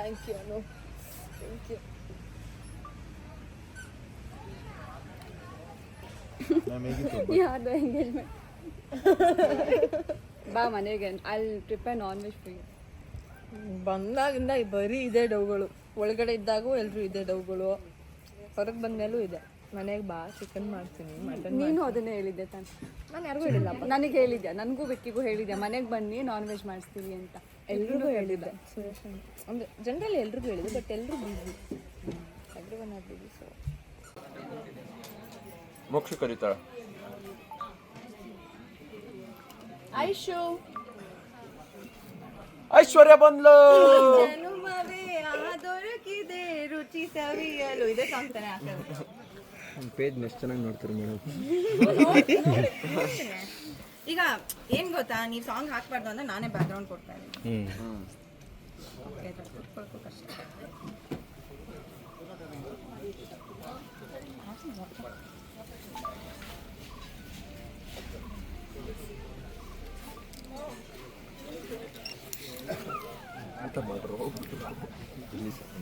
Thank you Anu thank you ಯಾರ್ದು engagement ಬಾ ಮನೆಗೆ ಅಲ್ಲಿ ಪ್ರಿಪೇರ್ ನಾನ್ ವೆಜ್ ಫ್ರೀ ಬಂದಾಗಿಂದ ಬರೀ ಇದೆ ಡೌಗಳು. ಒಳಗಡೆ ಇದ್ದಾಗೂ ಎಲ್ಲರೂ ಇದೆ ಡೌಗಳು. ಹೊರಗೆ ಬಂದ್ಮೇಲೂ ಇದೆ. ಮನೆಗೆ ಬಾ ಚಿಕನ್ ಮಾಡ್ತೀನಿ ಮಟನ್ ನೀನು ಅದನ್ನೇ ಹೇಳಿದ್ದೆ ತಾನು. ನಾನು ಯಾರಿಗೂ ಹೇಳಿಲ್ಲ ನನಗೆ ಹೇಳಿದ್ದೆ ನನಗೂ ಬೆಕ್ಕಿಗೂ ಹೇಳಿದ್ದೆ ಮನೆಗೆ ಬನ್ನಿ ನಾನ್ ವೆಜ್ ಮಾಡಿಸ್ತೀವಿ ಅಂತ. ಎಲ್ರಿಗೂ ಹೇಳಿದ್ದೆ. ಸುರೇಶ್ ಅಂದರೆ ಜನರಲ್ ಎಲ್ರಿಗೂ ಹೇಳಿದೆ ಬಟ್ ಎಲ್ಲರೂ ಬಿಸಿ ಎಲ್ರಿಗೂ ಆರ್ ಬಿಸಿ ಸೊ ಮೋಕ್ಷ ಕರೀತಾಳ. ಐಶು. ಐಶ್ವರ್ಯ ಬಂದ್ಲು. ಜನುಮವೇ ಆ ದೊರಕಿದೆ ರುಚಿ ಸವಿಯಲು. ಇದೆ ಸಾಂಗ್ ತಾನೇ ಹಾಕೋದು ಪೇಜ್ ಎಷ್ಟು ಚೆನ್ನಾಗಿ ನೋಡ್ತಾರೆ ಮೇಡಮ್ ಈಗ ಏನ್ ಗೊತ್ತಾ ನೀವು ಸಾಂಗ್ ಹಾಕ್ಬಾರ್ದು ಅಂದ್ರೆ ನಾನೇ ಬ್ಯಾಕ್ಗ್ರೌಂಡ್ ಕೊಡ್ತಾ ಇದ್ದೀನಿ ಹ್ಞೂ Okay, ಅದು ಕೂತ್ಕೊಳ್ಳೋಕ್ಕೂ ಕಷ್ಟ ಅಂತ ಮಾಡ್ರು